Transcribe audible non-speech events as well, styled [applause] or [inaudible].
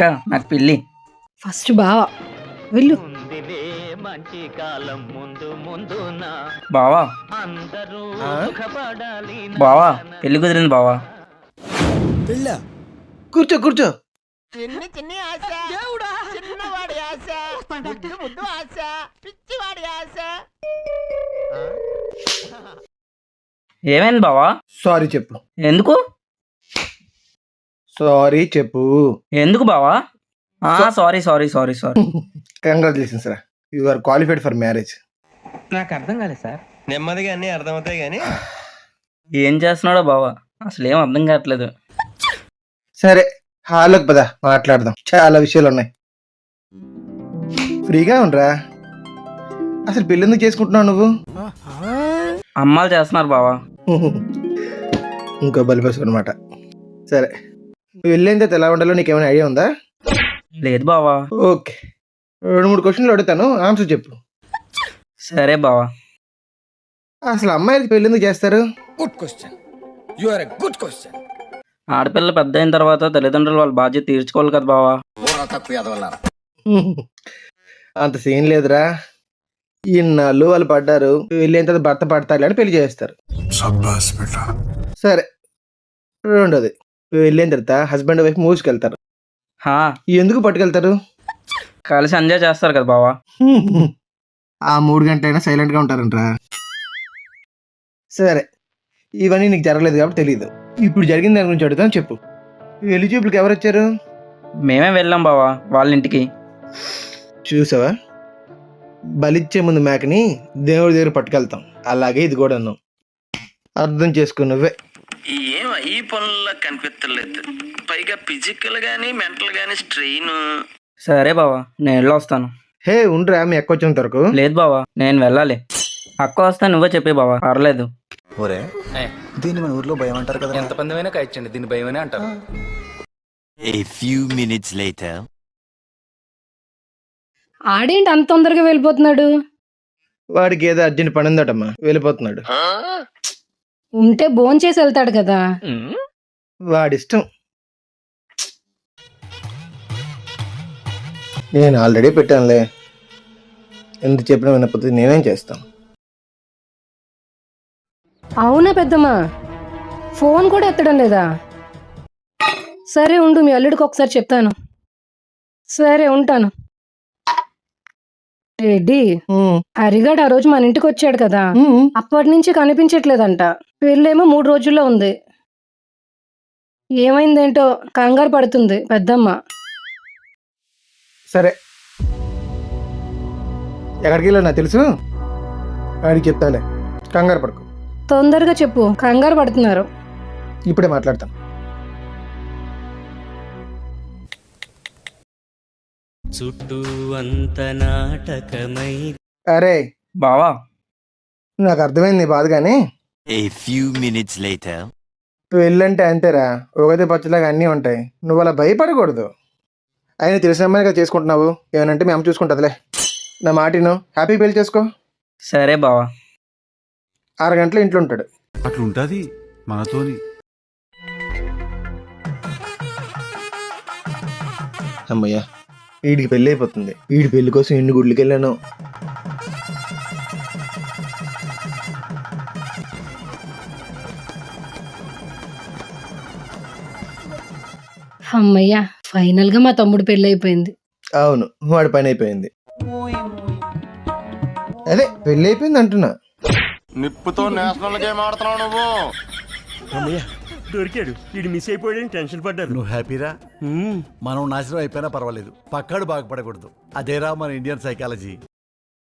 అక్క నాకు పెళ్ళి. ఫస్ట్ బావా. వెళ్ళు. మంచి కాలం ముందు ముందున. బావా. అందరూ బావా పెళ్ళి కుదిరింది బావా. పెళ్ళా? కూర్చో కూర్చో. చిన్ని చిన్ని ఆశ. చిన్నవాడి ఆశ. ముద్దు ముద్దు ఆశ. పిచ్చివాడి ఆశ. ఏమైంది బావా? సారీ చెప్పు. ఎందుకు? సారీ చెప్పు. ఎందుకు బావా? ఆ sorry sorry sorry sorry congratulations రా you are qualified for marriage నాకు అర్థం కాలేదు సార్ నెమ్మదిగా అన్ని అర్థమవుతాయి కానీ. ఏం చేస్తున్నాడో బావా? అసలు ఏం అర్థం కావట్లేదు. సరే హాల్లోకి పద మాట్లాడదాం. చాలా విషయాలు ఉన్నాయి. ఫ్రీగా ఉండరా? అసలు పెళ్ళి ఎందుకు చేసుకుంటున్నావు నువ్వు? అమ్మాలు చేస్తున్నారు బావా. [laughs] ఇంకో బలిపసు అనమాట సరే. నువ్వు వెళ్ళేంత ఎలా ఉండాలో నీకేమైనా ఐడియా ఉందా? లేదు బావా. ఓకే. రెండు మూడు క్వశ్చన్లు అడుగుతాను ఆన్సర్ చెప్పు. సరే బావా. అసలు అమ్మాయిలకి పెళ్ళి ఎందుకు చేస్తారు? Good question you are a good question ఆడపిల్ల పెద్ద అయిన తర్వాత తల్లిదండ్రులు వాళ్ళ బాధ్యత తీర్చుకోవాలి కదా బావా. తక్కువ అంత సీన్ లేదురా. ఇన్నాళ్ళు వాళ్ళు పడ్డారు వెళ్ళేంత తర్వాత భర్త పడతారు అని పెళ్ళి చేస్తారు. సరే రెండోది. వెళ్ళిన తర్వాత హస్బెండ్ వైఫ్ మూవ్స్కి వెళ్తారు హా. ఎందుకు పట్టుకెళ్తారు? కలిసి ఎంజాయ్ చేస్తారు కదా బావా. ఆ మూడు గంటలైనా సైలెంట్గా ఉంటారంట్రా. సరే ఇవన్నీ నీకు జరగలేదు కాబట్టి తెలియదు ఇప్పుడు జరిగిన దాని గురించి అడుగుతాను చెప్పు. వెళ్ళి చూపులకు ఎవరు వచ్చారు? మేమే వెళ్ళాం బావా వాళ్ళ ఇంటికి. చూసావా? బలిచ్చే ముందు మేకని దేవుడి దగ్గర పట్టుకెళ్తాం. అలాగే ఇది కూడా అన్నాం అర్థం చేసుకో నువ్వే. ఏం ఈ పనుల్లో కనిపించలేదు పైగా ఫిజికల్ గానీ మెంటల్ గానీ స్ట్రెయిన్ సరే బావా నేను వెళ్ళొస్తాను హే ఉండ్రా మీ ఎక్క వచ్చిన వరకు లేదు బావా నేను వెళ్ళాలి. అక్క వస్తే నువ్వే చెప్పే బావా పర్లేదు. ఒరే దీన్ని మన ఊర్లో భయం అంటారు కదా ఎంత పందమైనా కాయచ్చండి దీని భయమనే అంటారు. A few minutes later. ఆడేంటి అంత తొందరగా వెళ్ళిపోతున్నాడు? వాడికి ఏదో అర్జెంట్ పని ఉందటమ్మా వెళ్ళిపోతున్నాడు ఉంటే భోంచేసి వెళ్తాడు కదా. వాడిష్టం. నేను ఆల్రెడీ పెట్టానులే. ఎంత చెప్పినా వినకపోతే నేనేం చేస్తాను? అవునా పెద్దమ్మా? ఫోన్ కూడా ఎత్తడం లేదా? సరే ఉండు మీ అల్లుడికి ఒకసారి చెప్తాను. సరే ఉంటాను. రెడ్డి హరిగాడు ఆ రోజు మన ఇంటికి వచ్చాడు కదా. అప్పటి నుంచి కనిపించట్లేదంట. పెళ్ళేమో మూడు రోజుల్లో ఉంది. ఏమైందేంటో కంగారు పడుతుంది పెద్దమ్మ. సరే. ఎక్కడికి వెళ్ళా నాకు తెలుసు? వాడికి చెప్తాలే కంగారు పడుకో. తొందరగా చెప్పు. కంగారు పడుతున్నారు. ఇప్పుడే మాట్లాడతాను. చుట్టూ అంత నాటకమై అరే. బావా. నాకు అర్థమైంది బాధ కానీ A few minutes later. పెళ్ళంటే అంతేరా ఒకటే పచ్చలాగా అన్నీ ఉంటాయి. నువ్వు అలా భయపడకూడదు. ఆయన తెలిసిన అమ్మాయిగా చేసుకుంటున్నావు? ఏమనంటే మేము చూసుకుంటుందిలే. నా మాటిను హ్యాపీ పెళ్ళి చేసుకో. సరే బావా. ఆరు గంటలు ఇంట్లో ఉంటాడు. అట్లుంటది మనతోని. అమ్మయ్యా వీడికి పెళ్ళి అయిపోతుంది. వీడి పెళ్ళి కోసం ఎన్ని గుడ్లకి వెళ్ళాను అమ్మయ్యా ఫైనల్గా మా తమ్ముడు పెళ్ళి అయిపోయింది అవును వాడి పని అయిపోయింది అదే పెళ్ళి అయిపోయింది అంటున్నా. నిప్పుతో నేషనల్ గేమ్ ఆడుతున్నావు నువ్వు. దొరికాడు. ఇది మిస్ అయిపోయాడని టెన్షన్ పడ్డారు. నువ్వు హ్యాపీరా? మనం నాశనం అయిపోయినా పర్వాలేదు. పక్కాడు బాగుపడకూడదు. అదేరా మన ఇండియన్ సైకాలజీ.